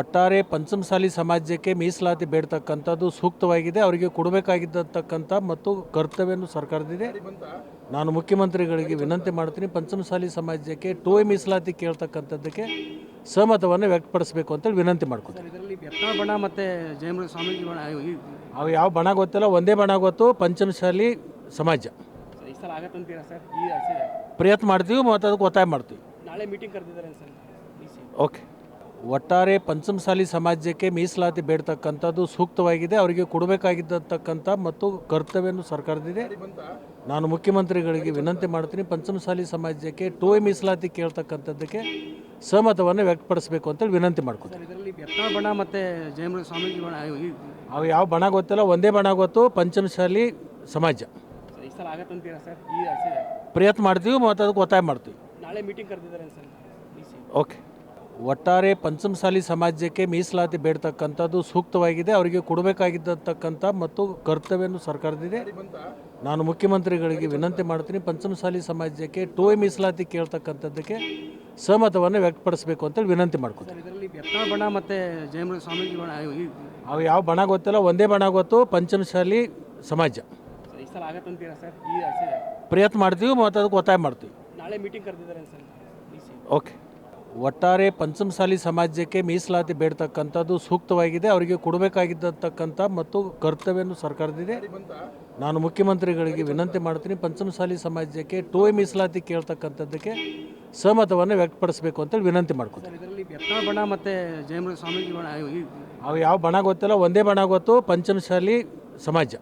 ಒಟ್ಟಾರೆ ಪಂಚಮಸಾಲಿ ಸಮಾಜಕ್ಕೆ ಮೀಸಲಾತಿ ಬೇಡ್ತಕ್ಕಂಥದ್ದು ಸೂಕ್ತವಾಗಿದೆ ಅವರಿಗೆ ಕೊಡಬೇಕಾಗಿದ್ದಂತಕ್ಕಂಥ ಮತ್ತು ಕರ್ತವ್ಯನೂ ಸರ್ಕಾರದಿದೆ ನಾನು ಮುಖ್ಯಮಂತ್ರಿಗಳಿಗೆ ವಿನಂತಿ ಮಾಡ್ತೀನಿ ಪಂಚಮಸಾಲಿ ಸಮಾಜಕ್ಕೆ ಟೋಯ್ ಮೀಸಲಾತಿ ಕೇಳ್ತಕ್ಕಂಥದ್ದಕ್ಕೆ ಸಹಮತವನ್ನು ವ್ಯಕ್ತಪಡಿಸಬೇಕು ಅಂತೇಳಿ ವಿನಂತಿ ಮಾಡ್ಕೊತೀನಿ. ಬಣ ಮತ್ತು ಸ್ವಾಮೀಜಿ ಬಣ ಅವು ಯಾವ ಬಣ ಗೊತ್ತಿಲ್ಲ ಒಂದೇ ಬಣ ಗೊತ್ತು ಪಂಚಮಸಾಲಿ ಸಮಾಜ. ಪ್ರಯತ್ನ ಮಾಡ್ತೀವಿ ಮತ್ತು ಅದಕ್ಕೆ ಒತ್ತಾಯ ಮಾಡ್ತೀವಿ. ನಾಳೆ ಮೀಟಿಂಗ್ ಕರೆದಿದ್ದಾರೆ ಸರ್. ಓಕೆ ಒಟ್ಟಾರೆ ಪಂಚಮಸಾಲಿ ಸಮಾಜಕ್ಕೆ ಮೀಸಲಾತಿ ಬೇಡ್ತಕ್ಕಂಥದ್ದು ಸೂಕ್ತವಾಗಿದೆ ಅವರಿಗೆ ಕೊಡಬೇಕಾಗಿದ್ದತಕ್ಕಂಥ ಮತ್ತು ಕರ್ತವ್ಯನೂ ಸರ್ಕಾರದಿದೆ ನಾನು ಮುಖ್ಯಮಂತ್ರಿಗಳಿಗೆ ವಿನಂತಿ ಮಾಡ್ತೀನಿ ಪಂಚಮಸಾಲಿ ಸಮಾಜಕ್ಕೆ ಟೂ ಎ ಮೀಸಲಾತಿ ಕೇಳ್ತಕ್ಕಂಥದ್ದಕ್ಕೆ ಸಹಮತವನ್ನು ವ್ಯಕ್ತಪಡಿಸಬೇಕು ಅಂತೇಳಿ ವಿನಂತಿ ಮಾಡ್ಕೊತೀನಿ. ಬಣ ಮತ್ತು ಜಯಮೃತ ಸ್ವಾಮೀಜಿ ಬಣ ಅವು ಯಾವ ಬಣ ಗೊತ್ತಿಲ್ಲ ಒಂದೇ ಬಣ ಗೊತ್ತು ಪಂಚಮಸಾಲಿ ಸಮಾಜ. ಪ್ರಯತ್ನ ಮಾಡ್ತೀವಿ ಮತ್ತು ಅದಕ್ಕೆ ಒತ್ತಾಯ ಮಾಡ್ತೀವಿ. ನಾಳೆ ಮೀಟಿಂಗ್ ಕರೆದಿದ್ದಾರೆ ಸರ್ ಓಕೆ. ಒಟ್ಟಾರೆ ಪಂಚಮಸಾಲಿ ಸಮಾಜಕ್ಕೆ ಮೀಸಲಾತಿ ಬೇಡ್ತಕ್ಕಂಥದ್ದು ಸೂಕ್ತವಾಗಿದೆ ಅವರಿಗೆ ಕೊಡಬೇಕಾಗಿದ್ದತಕ್ಕಂಥ ಮತ್ತು ಕರ್ತವ್ಯನೂ ಸರ್ಕಾರದಿದೆ ನಾನು ಮುಖ್ಯಮಂತ್ರಿಗಳಿಗೆ ವಿನಂತಿ ಮಾಡ್ತೀನಿ ಪಂಚಮಸಾಲಿ ಸಮಾಜಕ್ಕೆ ಟೂ ಎ ಮೀಸಲಾತಿ ಕೇಳ್ತಕ್ಕಂಥದ್ದಕ್ಕೆ ಸಹಮತವನ್ನು ವ್ಯಕ್ತಪಡಿಸಬೇಕು ಅಂತೇಳಿ ವಿನಂತಿ ಮಾಡ್ಕೊತೀನಿ. ಬಣ ಮತ್ತು ಜಯಮೃತ ಸ್ವಾಮೀಜಿ ಬಣ ಅವು ಯಾವ ಬಣ ಗೊತ್ತಿಲ್ಲ ಒಂದೇ ಬಣ ಗೊತ್ತು ಪಂಚಮಸಾಲಿ ಸಮಾಜ. ಪ್ರಯತ್ನ ಮಾಡ್ತೀವಿ ಮತ್ತು ಅದಕ್ಕೆ ಒತ್ತಾಯ ಮಾಡ್ತೀವಿ. ನಾಳೆ ಮೀಟಿಂಗ್ ಕರೆದಿದ್ದಾರೆ ಓಕೆ. ಒಟ್ಟಾರೆ ಪಂಚಮಸಾಲಿ ಸಮಾಜಕ್ಕೆ ಮೀಸಲಾತಿ ಬೇಡ್ತಕ್ಕಂಥದ್ದು ಸೂಕ್ತವಾಗಿದೆ ಅವರಿಗೆ ಕೊಡಬೇಕಾಗಿದ್ದತಕ್ಕಂಥ ಮತ್ತು ಕರ್ತವ್ಯನೂ ಸರ್ಕಾರದಿದೆ ನಾನು ಮುಖ್ಯಮಂತ್ರಿಗಳಿಗೆ ವಿನಂತಿ ಮಾಡ್ತೀನಿ ಪಂಚಮಸಾಲಿ ಸಮಾಜಕ್ಕೆ ಟೋಯ್ ಎ ಮೀಸಲಾತಿ ಕೇಳ್ತಕ್ಕಂಥದ್ದಕ್ಕೆ ಸಹಮತವನ್ನು ವ್ಯಕ್ತಪಡಿಸಬೇಕು ಅಂತೇಳಿ ವಿನಂತಿ ಮಾಡ್ಕೊತೀನಿ. ಬಣ ಮತ್ತು ಜಯಮೃತ ಸ್ವಾಮೀಜಿ ಬಣ ಅವು ಯಾವ ಬಣ ಗೊತ್ತಿಲ್ಲ ಒಂದೇ ಬಣ ಗೊತ್ತು ಪಂಚಮಸಾಲಿ ಸಮಾಜ.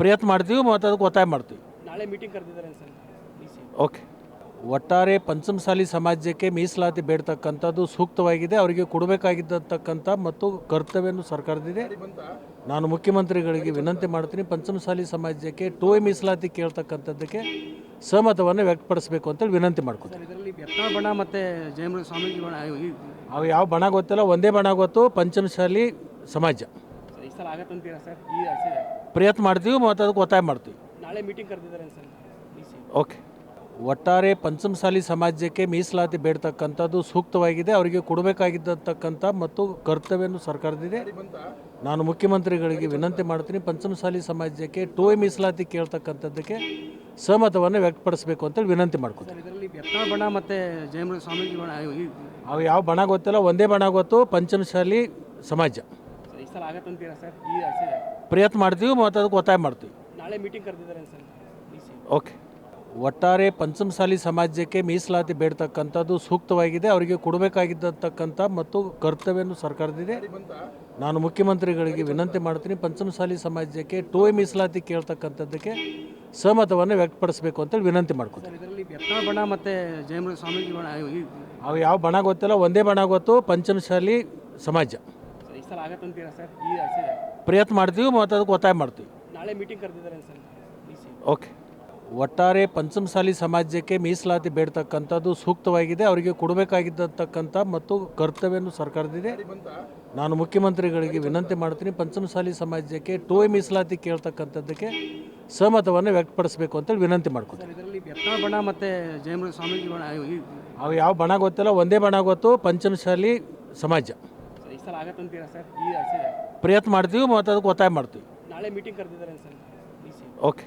ಪ್ರಯತ್ನ ಮಾಡ್ತೀವಿ ಮತ್ತು ಅದಕ್ಕೆ ಒತ್ತಾಯ ಮಾಡ್ತೀವಿ. ನಾಳೆ ಮೀಟಿಂಗ್ ಕರೆದಿದ್ದಾರೆ ಸರ್ ಓಕೆ. ಒಟ್ಟಾರೆ ಪಂಚಮಸಾಲಿ ಸಮಾಜಕ್ಕೆ ಮೀಸಲಾತಿ ಬೇಡ್ತಕ್ಕಂಥದ್ದು ಸೂಕ್ತವಾಗಿದೆ ಅವರಿಗೆ ಕೊಡಬೇಕಾಗಿದ್ದತಕ್ಕಂಥ ಮತ್ತು ಕರ್ತವ್ಯನೂ ಸರ್ಕಾರದಿದೆ ನಾನು ಮುಖ್ಯಮಂತ್ರಿಗಳಿಗೆ ವಿನಂತಿ ಮಾಡ್ತೀನಿ ಪಂಚಮಸಾಲಿ ಸಮಾಜಕ್ಕೆ ಟೂ ಎ ಮೀಸಲಾತಿ ಕೇಳ್ತಕ್ಕಂಥದ್ದಕ್ಕೆ ಸಹಮತವನ್ನು ವ್ಯಕ್ತಪಡಿಸಬೇಕು ಅಂತೇಳಿ ವಿನಂತಿ ಮಾಡ್ಕೊತೀನಿ ಬಣ ಮತ್ತು ಜಯಮೃತ ಸ್ವಾಮೀಜಿ ಬಣ ಅವು ಯಾವ ಬಣ ಗೊತ್ತಿಲ್ಲ ಒಂದೇ ಬಣ ಗೊತ್ತು ಪಂಚಮಸಾಲಿ ಸಮಾಜ. ಪ್ರಯತ್ನ ಮಾಡ್ತೀವಿ ಮತ್ತು ಅದಕ್ಕೆ ಒತ್ತಾಯ ಮಾಡ್ತೀವಿ. ನಾಳೆ ಮೀಟಿಂಗ್ ಕರೆದಿದ್ದಾರೆ ಓಕೆ. ಒಟ್ಟಾರೆ ಪಂಚಮಸಾಲಿ ಸಮಾಜಕ್ಕೆ ಮೀಸಲಾತಿ ಬೇಡ್ತಕ್ಕಂಥದ್ದು ಸೂಕ್ತವಾಗಿದೆ ಅವರಿಗೆ ಕೊಡಬೇಕಾಗಿದ್ದಂತಕ್ಕಂಥ ಮತ್ತು ಕರ್ತವ್ಯನೂ ಸರ್ಕಾರದಿದೆ ನಾನು ಮುಖ್ಯಮಂತ್ರಿಗಳಿಗೆ ವಿನಂತಿ ಮಾಡ್ತೀನಿ ಪಂಚಮಸಾಲಿ ಸಮಾಜಕ್ಕೆ ಟೂ ಮೀಸಲಾತಿ ಕೇಳ್ತಕ್ಕಂಥದ್ದಕ್ಕೆ ಸಹಮತವನ್ನು ವ್ಯಕ್ತಪಡಿಸಬೇಕು ಅಂತೇಳಿ ವಿನಂತಿ ಮಾಡ್ಕೊತೀನಿ. ಬಣ ಮತ್ತು ಜಯಮೃತ ಸ್ವಾಮೀಜಿ ಬಣ ಅವು ಯಾವ ಬಣ ಗೊತ್ತಿಲ್ಲ ಒಂದೇ ಬಣ ಗೊತ್ತು ಪಂಚಮಸಾಲಿ ಸಮಾಜ. ಪ್ರಯತ್ನ ಮಾಡ್ತೀವಿ ಮತ್ತು ಅದಕ್ಕೆ ಒತ್ತಾಯ ಮಾಡ್ತೀವಿ. ನಾಳೆ ಮೀಟಿಂಗ್ ಕರೆದಿದ್ದಾರೆ ಸರ್. ಓಕೆ ಒಟ್ಟಾರೆ ಪಂಚಮಸಾಲಿ ಸಮಾಜಕ್ಕೆ ಮೀಸಲಾತಿ ಬೇಡ್ತಕ್ಕಂಥದ್ದು ಸೂಕ್ತವಾಗಿದೆ ಅವರಿಗೆ ಕೊಡಬೇಕಾಗಿದ್ದತಕ್ಕಂಥ ಮತ್ತು ಕರ್ತವ್ಯನೂ ಸರ್ಕಾರದಿದೆ ನಾನು ಮುಖ್ಯಮಂತ್ರಿಗಳಿಗೆ ವಿನಂತಿ ಮಾಡ್ತೀನಿ ಪಂಚಮಸಾಲಿ ಸಮಾಜಕ್ಕೆ ಟೂ ಎ ಮೀಸಲಾತಿ ಕೇಳ್ತಕ್ಕಂಥದ್ದಕ್ಕೆ ಸಹಮತವನ್ನು ವ್ಯಕ್ತಪಡಿಸಬೇಕು ಅಂತೇಳಿ ವಿನಂತಿ ಮಾಡ್ಕೊತೀನಿ. ಬಣ ಮತ್ತು ಜಯಮೃತ ಸ್ವಾಮೀಜಿ ಬಣ ಅವು ಯಾವ ಬಣ ಗೊತ್ತಿಲ್ಲ ಒಂದೇ ಬಣ ಗೊತ್ತು ಪಂಚಮಸಾಲಿ ಸಮಾಜ. ಪ್ರಯತ್ನ ಮಾಡ್ತೀವಿ ಮತ್ತು ಅದಕ್ಕೆ ಒತ್ತಾಯ ಮಾಡ್ತೀವಿ. ನಾಳೆ ಮೀಟಿಂಗ್ ಕರೆದಿದ್ದಾರೆ ಸರ್ ಓಕೆ. ಒಟ್ಟಾರೆ ಪಂಚಮಸಾಲಿ ಸಮಾಜಕ್ಕೆ ಮೀಸಲಾತಿ ಬೇಡ್ತಕ್ಕಂಥದ್ದು ಸೂಕ್ತವಾಗಿದೆ ಅವರಿಗೆ ಕೊಡಬೇಕಾಗಿದ್ದತಕ್ಕಂಥ ಮತ್ತು ಕರ್ತವ್ಯನೂ ಸರ್ಕಾರದಿದೆ ನಾನು ಮುಖ್ಯಮಂತ್ರಿಗಳಿಗೆ ವಿನಂತಿ ಮಾಡ್ತೀನಿ ಪಂಚಮಸಾಲಿ ಸಮಾಜಕ್ಕೆ ಟೂ ಎ ಮೀಸಲಾತಿ ಕೇಳ್ತಕ್ಕಂಥದ್ದಕ್ಕೆ ಸಹಮತವನ್ನು ವ್ಯಕ್ತಪಡಿಸಬೇಕು ಅಂತೇಳಿ ವಿನಂತಿ ಮಾಡ್ಕೊತೀನಿ. ಬಣ ಮತ್ತು ಜಯಮೃತ ಸ್ವಾಮೀಜಿ ಬಣ ಅವು ಯಾವ ಬಣ ಗೊತ್ತಿಲ್ಲ ಒಂದೇ ಬಣ ಗೊತ್ತು ಪಂಚಮಸಾಲಿ ಸಮಾಜ. ಪ್ರಯತ್ನ ಮಾಡ್ತೀವಿ ಮತ್ತು ಅದಕ್ಕೆ ಒತ್ತಾಯ ಮಾಡ್ತೀವಿ. ನಾಳೆ ಮೀಟಿಂಗ್ ಕರೆದಿದ್ದಾರೆ ಓಕೆ.